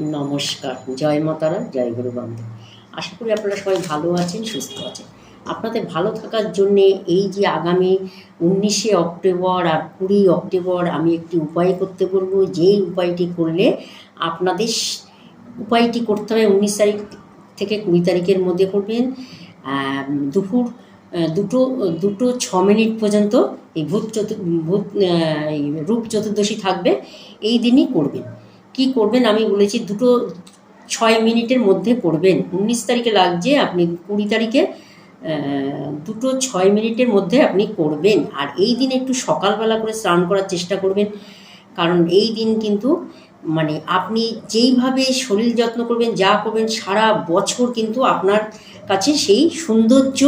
নমস্কার। জয় মাতারা জয় গুরু বান্ধব। আশা করি আপনারা সবাই ভালো আছেন, সুস্থ আছেন। আপনাদের ভালো থাকার জন্যে এই যে আগামী উনিশে অক্টোবর আর কুড়ি অক্টোবর আমি একটি উপায় করতে বলব। যেই উপায়টি করলে আপনাদের উপায়টি করতে হবে উনিশ তারিখ থেকে কুড়ি তারিখের মধ্যে করবেন। দুপুর দুটো দুটো ছ মিনিট পর্যন্ত এই ভূত চতু, ভূত রূপ চতুর্দশী থাকবে। এই দিনই করবেন। কি করবেন? আমি বলেছি দুটো, ছয় মিনিটের মধ্যে করবেন। উনিশ তারিখে লাগছে, আপনি কুড়ি তারিখে দুটো, ছয় মিনিটের মধ্যে আপনি করবেন। আর এই দিন একটু সকালবেলা করে স্নান করার চেষ্টা করবেন। কারণ এই দিন কিন্তু মানে আপনি যেইভাবে শরীর যত্ন করবেন, যা করবেন, সারা বছর কিন্তু আপনার কাছে সেই সৌন্দর্য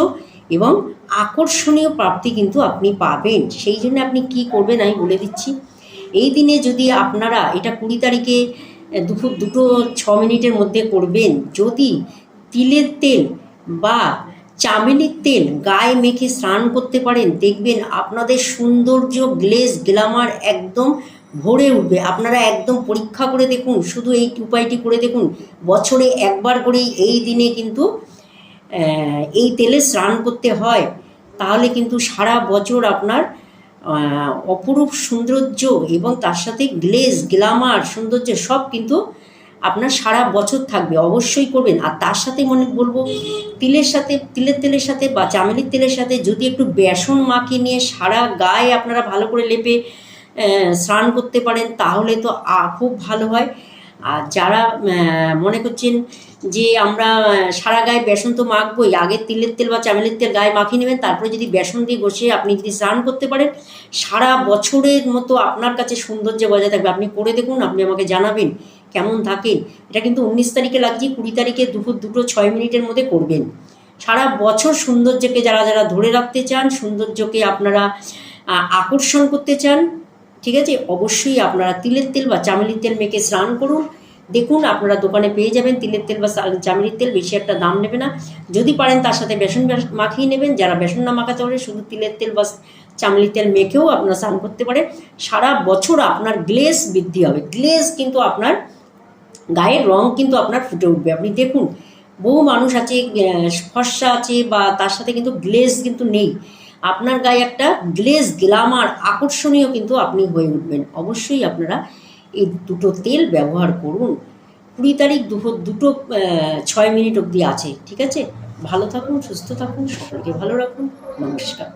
এবং আকর্ষণীয় প্রাপ্তি কিন্তু আপনি পাবেন। সেই জন্য আপনি কি করবেন, আমি বলে দিচ্ছি। এই দিনে যদি আপনারা এটা কুড়ি তারিখে দুপুর দুটো ছ মিনিটের মধ্যে করবেন, যদি তিলের তেল বা চামেলির তেল গায়ে মেখে স্নান করতে পারেন, দেখবেন আপনাদের সৌন্দর্য গ্লেজ গ্লামার একদম ভরে উঠবে। আপনারা একদম পরীক্ষা করে দেখুন, শুধু এই উপায়টি করে দেখুন, বছরে একবার করেই এই দিনে কিন্তু এই তেলে স্নান করতে হয়। তাহলে কিন্তু সারা বছর আপনার অপরূপ সৌন্দর্য এবং তার সাথে গ্লেজ গ্লামার সৌন্দর্য সব কিন্তু আপনার সারা বছর থাকবে, অবশ্যই করবেন। আর তার সাথে মনে বলব, তিলের সাথে, তিলের তেলের সাথে বা চামেলির তেলের সাথে যদি একটু বেসন মাখিয়ে নিয়ে সারা গায়ে আপনারা ভালো করে লেপে স্নান করতে পারেন, তাহলে তো খুব ভালো হয়। আর যারা মনে করছেন যে আমরা সারা গায়ে বেসন তো মাখবই আগে তিলের তেল বা চামেলের তেল গায়ে মাখিয়ে নেবেন, তারপরে যদি বেসন দিয়ে বসিয়ে আপনি যদি স্নান করতে পারেন, সারা বছরের মতো আপনার কাছে সৌন্দর্য বজায় থাকবে। আপনি করে দেখুন, আপনি আমাকে জানাবেন কেমন থাকেন। এটা কিন্তু উনিশ তারিখে লাগছে, কুড়ি তারিখে দুপুর দুটো ছয় মিনিটের মধ্যে করবেন। সারা বছর সৌন্দর্যকে যারা যারা ধরে রাখতে চান, সৌন্দর্যকে আপনারা আকর্ষণ করতে চান ঠিক আছে? অবশ্যই আপনারা তিলের তেল বা চামেলির তেল মেখে স্নান করুন। দেখুন আপনারা দোকানে পেয়ে যাবেন তিলের তেল বা চামেলির তেল, বেশি একটা দাম নেবে না। যদি পারেন তার সাথে বেসন মাখিয়ে নেবেন। যারা বেসন না মাখাতে পারে, শুধু তিলের তেল বা চামেলির তেল মেখেও আপনারা স্নান করতে পারে সারা বছর আপনার গ্লেজ বৃদ্ধি হবে। গ্লেজ কিন্তু আপনার গায়ের রং কিন্তু আপনার ফুটে উঠবে। আপনি দেখুন, বহু মানুষ আছে ফর্সা আছে বা তার সাথে কিন্তু গ্লেজ কিন্তু নেই। আপনার গায়ে একটা গ্লেজ গ্লামার আকর্ষণীয় কিন্তু আপনি হয়ে উঠবেন। অবশ্যই আপনারা এই দুটো তেল ব্যবহার করুন। কুড়ি তারিখ দুপুর দুটো ছয় মিনিট অবধি আছে, ঠিক আছে? ভালো থাকুন, সুস্থ থাকুন, সকলকে ভালো রাখুন। নমস্কার।